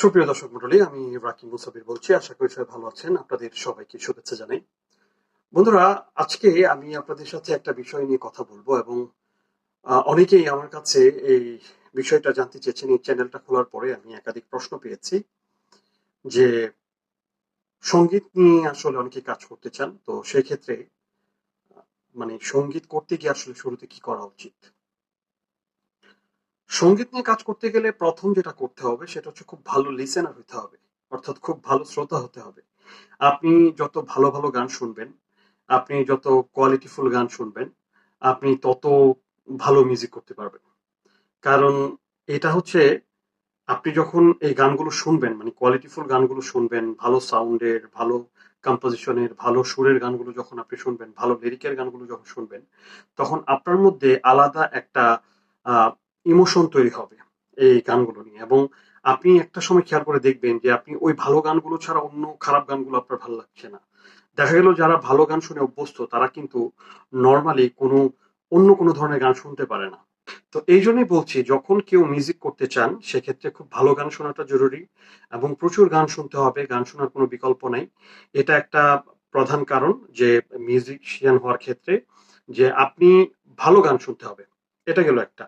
সুপ্রিয় দর্শক মন্ডলী আমি রাকিব মুসাফির বলছি। আশা করি সবাই ভালো আছেন। আপনাদের সবাইকে শুভেচ্ছা জানাই। বন্ধুরা, আজকে আমি আপনাদের সাথে একটা বিষয় নিয়ে কথা বলব এবং অনেকেই আমার কাছে এই বিষয়টা জানতে চেয়েছেন। এই চ্যানেলটা খোলার পরে আমি একাধিক প্রশ্ন পেয়েছি যে, সংগীত নিয়ে আসলে অনেকে কাজ করতে চান, তো সেই ক্ষেত্রে মানে সংগীত করতে গিয়ে আসলে শুরুতে কি করা উচিত? সংগীত নিয়ে কাজ করতে গেলে প্রথম যেটা করতে হবে, সেটা হচ্ছে খুব ভালো লিসেনার হতে হবে, অর্থাৎ খুব ভালো শ্রোতা হতে হবে। আপনি যত ভালো ভালো গান শুনবেন, আপনি যত কোয়ালিটিফুল গান শুনবেন, আপনি তত ভালো মিউজিক করতে পারবেন। কারণ এটা হচ্ছে, আপনি যখন এই গানগুলো শুনবেন মানে কোয়ালিটিফুল গানগুলো শুনবেন, ভালো সাউন্ডের ভালো কম্পোজিশনের ভালো সুরের গানগুলো যখন আপনি শুনবেন, ভালো লিরিকের গানগুলো যখন শুনবেন, তখন আপনার মধ্যে আলাদা একটা ইমোশন তৈরি হবে এই গানগুলো নিয়ে। এবং আপনি একটা সময় খেয়াল করে দেখবেন যে আপনি ওই ভালো গানগুলো ছাড়া অন্য খারাপ গানগুলো আপনার ভালো লাগছে না। দেখা গেল যারা ভালো গান শুনে অভ্যস্ত, তারা কিন্তু নর্মালি কোনো, অন্য কোনো ধরনের গান শুনতে পারে না। তো এই জন্যই বলছি, যখন কেউ মিউজিক করতে চান, সেক্ষেত্রে খুব ভালো গান শোনাটা জরুরি এবং প্রচুর গান শুনতে হবে, গান শোনার কোনো বিকল্প নাই। এটা একটা প্রধান কারণ যে মিউজিশিয়ান হওয়ার ক্ষেত্রে যে আপনি ভালো গান শুনতে হবে। এটা গেল একটা।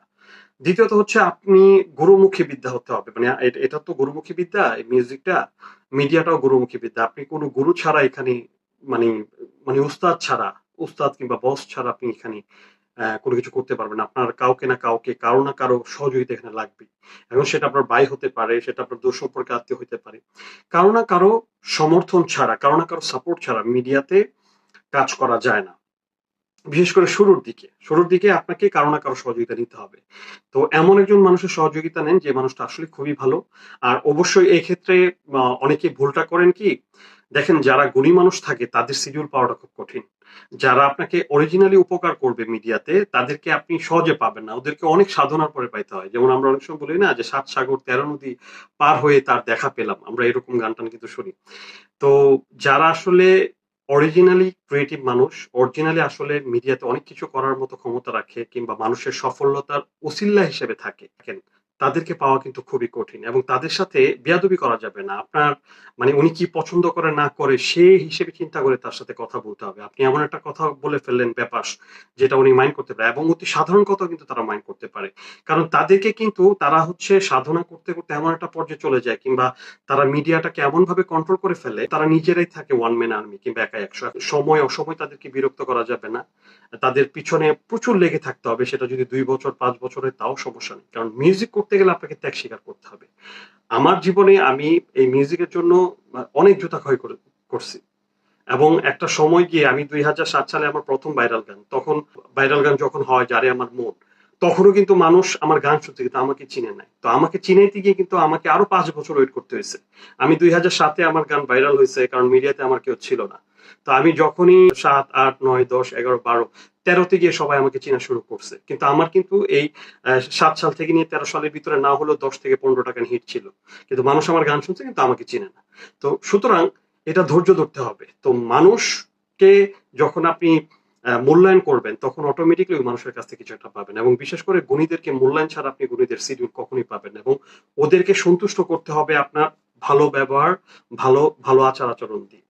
দ্বিতীয়ত হচ্ছে আপনি গুরুমুখী বিদ্যা হতে হবে। মানে এটা তো গুরুমুখী বিদ্যা, এই মিউজিকটা মিডিয়াটাও গুরুমুখী বিদ্যা। আপনি কোনো গুরু ছাড়া এখানে মানে মানে উস্তাদ ছাড়া, উস্তাদ কিংবা বস ছাড়া আপনি এখানে কোনো কিছু করতে পারবেন। আপনার কাউকে না কাউকে, কারও না কারও সহযোগিতা এখানে লাগবে এবং সেটা আপনার ভাই হতে পারে, সেটা আপনার দূর সম্পর্কে আত্মীয় হতে পারে। কারও না কারও সমর্থন ছাড়া, কারও না কারও সাপোর্ট ছাড়া মিডিয়াতে কাজ করা যায় না। বিশেষ করে শুরুর দিকে। শুরুর দিকে আপনাকে কারও না কারও সহযোগিতা নিতে হবে। তো এমন একজন মানুষের সহযোগিতা নেন যে মানুষটা আসলে খুবই ভালো। আর অবশ্যই এই ক্ষেত্রে অনেকে ভুলটা করেন কি, দেখেন যারা গুণী মানুষ থাকে, তাদের সিডিউল পাওয়াটা খুব কঠিন। যারা আপনাকে অরিজিনালি উপকার করবে মিডিয়াতে, তাদেরকে আপনি সহজে পাবেন না। ওদেরকে অনেক সাধনার পরে পাইতে হয়। যেমন আমরা অনেক সময় বলি না যে, সাত সাগর, তেরো নদী পার হয়ে তার দেখা পেলাম। আমরা এরকম গান টান কিন্তু শুনি। তো যারা আসলে অরিজিনালি ক্রিয়েটিভ মানুষ অরিজিনালি আসলে মিডিয়াতে অনেক কিছু করার মতো ক্ষমতা রাখে কিংবা মানুষের সফলতার ওসিল্লা হিসেবে থাকে। তাদেরকে পাওয়া কিন্তু খুবই কঠিন এবং তাদের সাথে বেয়াদবি করা যাবে না। আপনার মানে উনি কি পছন্দ করে, না করে, সে হিসেবে চিন্তা করে তার সাথে কথা বলতে হবে। আপনি এমন একটা কথা বলে ফেললেন ব্যাপার যেটা উনি মাইন্ড করতে পারে এবং অতি সাধারণ কথা কিন্তু তারা মাইন্ড করতে পারে। কারণ তাদেরকে কিন্তু তারা হচ্ছে সাধনা করতে করতে এমন একটা পর্যায়ে চলে যায় কিংবা তারা মিডিয়াটাকে এমন ভাবে কন্ট্রোল করে ফেলে, তারা নিজেরাই থাকে ওয়ান ম্যান আর্মি কিংবা একা একশো। সময়, অসময় তাদেরকে বিরক্ত করা যাবে না। তাদের পিছনে প্রচুর লেগে থাকতে হবে, সেটা যদি দুই বছর, পাঁচ বছরের তাও সমস্যা নেই। কারণ মিউজিক করতে গেলে আপনাকে ত্যাগ স্বীকার করতে হবে। আমার জীবনে আমি এই মিউজিকের জন্য অনেক জুতা ক্ষয় করছি। এবং একটা সময় গিয়ে আমি দুই হাজার সাত সালে আমার প্রথম ভাইরাল গান, তখন ভাইরাল গান যখন হয় যারে আমার মন, তখনও কিন্তু মানুষ আমার গান শুনতে কিন্তু আমাকে চিনে নাই। তো আমাকে চিনাইতে গিয়ে কিন্তু আমাকে আরও পাঁচ বছর ওয়েট করতে হয়েছে। আমি দুই হাজার সাতে আমার গান ভাইরাল হয়েছে, কারণ মিডিয়াতে আমার কেউ ছিল না। তো আমি যখনই সাত, আট, নয়, দশ, এগারো, বারো তেরোতে গিয়ে সবাই আমাকে চেনা শুরু করছে। কিন্তু আমার কিন্তু এই সাত সাল থেকে নিয়ে তেরো সালের ভিতরে না হলেও দশ থেকে পনেরো টাকা হিট ছিল। কিন্তু মানুষ আমার গান শুনছে, কিন্তু আমাকে চিনে না। তো সুতরাং এটা ধৈর্য ধরতে হবে। তো মানুষকে যখন আপনি মূল্যায়ন করবেন, তখন অটোমেটিকলি ওই মানুষের কাছ থেকে কিছু একটা পাবেন এবং বিশেষ করে গুণীদেরকে মূল্যায়ন ছাড়া আপনি গুণীদের শিডিউল কখনোই পাবেন এবং ওদেরকে সন্তুষ্ট করতে হবে আপনার ভালো ব্যবহার, ভালো ভালো আচার আচরণ দিয়ে।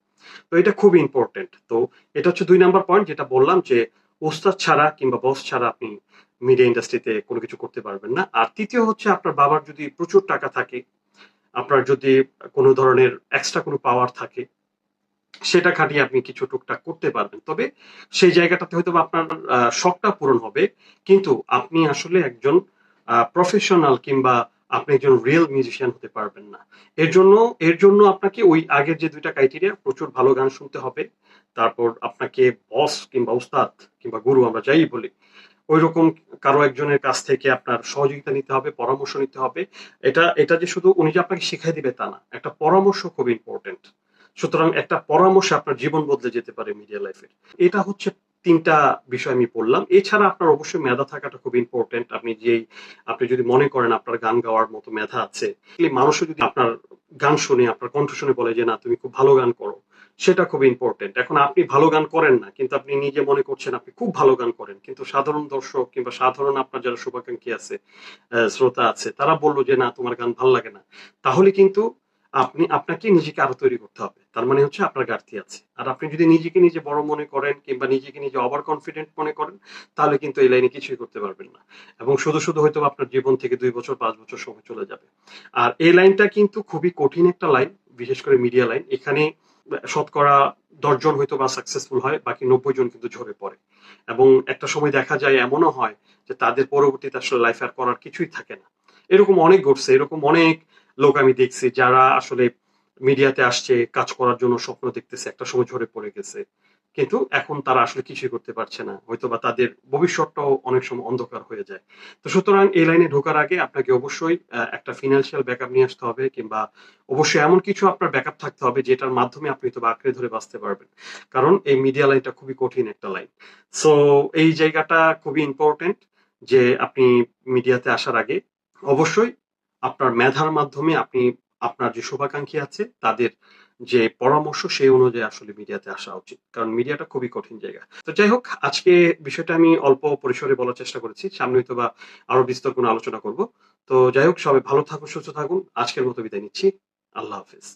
তো এটা খুব ইম্পর্টেন্ট তো এটা হচ্ছে দুই নাম্বার পয়েন্ট যেটা বললাম যে ওস্তাদ ছাড়া কিংবা বস ছাড়া আপনি মিডিয়া ইন্ডাস্ট্রিতে কোনো কিছু করতে পারবেন না। আর তৃতীয় হচ্ছে আপনার বাবার যদি প্রচুর টাকা থাকে, আপনার যদি কোনো ধরনের এক্সট্রা কোনো পাওয়ার থাকে, সেটা খাটিয়ে আপনি কিছু টুকটাক করতে পারবেন। তবে সেই জায়গাটাতে হয়তো আপনার শখটা পূরণ হবে। কিন্তু আপনি আসলে একজন প্রফেশনাল কিংবা আপনি একজন রিয়েল মিউজিশিয়ান হতে পারবেন না। এর জন্য এর জন্য আপনাকে ওই আগের যে দুইটা ক্রাইটেরিয়া প্রচুর ভালো গান শুনতে হবে। তারপর আপনাকে বস কিংবা উস্তাদ কিংবা গুরু আমরা যাই বলি ওই রকম কারও একজনের কাছ থেকে আপনার সহযোগিতা নিতে হবে, পরামর্শ নিতে হবে। এটা এটা যে শুধু উনি যে আপনাকে শিখাই দিবে তা না, একটা পরামর্শ খুব ইম্পর্টেন্ট সুতরাং একটা পরামর্শে আপনার জীবন বদলে যেতে পারে মিডিয়া লাইফের এটা হচ্ছে তিনটা বিষয় আমি বললাম এছাড়া আপনার অবশ্যই মেধা থাকাটা খুব ইম্পর্টেন্ট আপনি যেই, আপনি যদি মনে করেন আপনার গান গাওয়ার মতো মেধা আছে মানুষও যদি আপনার গান শুনে, আপনার কণ্ঠ শুনে বলে যে, না, তুমি খুব ভালো গান করো, সেটা খুব ইম্পর্টেন্ট এখন আপনি ভালো গান করেন না, কিন্তু আপনি নিজে মনে করছেন আপনি খুব ভালো গান করেন, কিন্তু সাধারণ দর্শক কিংবা সাধারণ আপনার যারা শুভাকাঙ্ক্ষী আছে শ্রোতা আছে, তারা বলল যে, না, তোমার গান ভালো লাগে না। তাহলে কিন্তু আপনি, আপনাকে নিজেকে আরও তৈরি করতে হবে। তার মানে হচ্ছে আপনার ঘাটতি আছে। আর আপনি যদি নিজেকে নিজে বড় মনে করেন কিংবা নিজেকে নিজে ওভার কনফিডেন্ট মনে করেন, তাহলে কিন্তু এই লাইনে কিছুই করতে পারবেন না। এবং শুধু শুধু হয়তো আপনার জীবন থেকে দুই বছর, পাঁচ বছর সময় চলে যাবে। আর এই লাইনটা কিন্তু খুবই কঠিন একটা লাইন, বিশেষ করে মিডিয়া লাইন। এখানে শতকরা দশজন হয়তো বা সাকসেসফুল হয়, বাকি নব্বই জন কিন্তু ঝরে পড়ে। এবং একটা সময় দেখা যায় এমনও হয় যে তাদের পরবর্তীতে আসলে লাইফ আর করার কিছুই থাকে না। এরকম অনেক ঘটছে, এরকম অনেক লোক আমি দেখছি যারা আসলে মিডিয়াতে আসছে, কাজ করার জন্য স্বপ্ন দেখতেছে, একটা সময় ঝরে পড়ে গেছে। কিন্তু এখন তারা আসলে কিছুই করতে পারছে না। হয়তো বা তাদের ভবিষ্যৎটাও অনেক সময় অন্ধকার হয়ে যায়। তো সুতরাং এই লাইনে ঢোকার আগে আপনাকে অবশ্যই একটা ফিনান্সিয়াল ব্যাকআপ নিয়ে আসতে হবে কিংবা অবশ্যই এমন কিছু আপনার ব্যাকআপ থাকতে হবে যেটার মাধ্যমে আপনি হয়তো আঁকড়ে ধরে বাঁচতে পারবেন। কারণ এই মিডিয়া লাইনটা খুবই কঠিন একটা লাইন সো এই জায়গাটা খুবই ইম্পর্টেন্ট যে আপনি মিডিয়াতে আসার আগে অবশ্যই আপনার মেধার মাধ্যমে আপনি, আপনার যে শুভাকাঙ্ক্ষী আছে, তাদের যে পরামর্শ সেই অনুযায়ী আসলে মিডিয়াতে আসা উচিত। কারণ মিডিয়াটা খুবই কঠিন জায়গা। তো যাই হোক, আজকে বিষয়টা আমি অল্প পরিসরে বলার চেষ্টা করেছি। সামনে হয়তো বা আরও বিস্তর কোনো আলোচনা করব। তো যাই হোক, সবাই ভালো থাকুন, সুস্থ থাকুন। আজকের মতো বিদায় নিচ্ছি। আল্লাহ হাফিজ।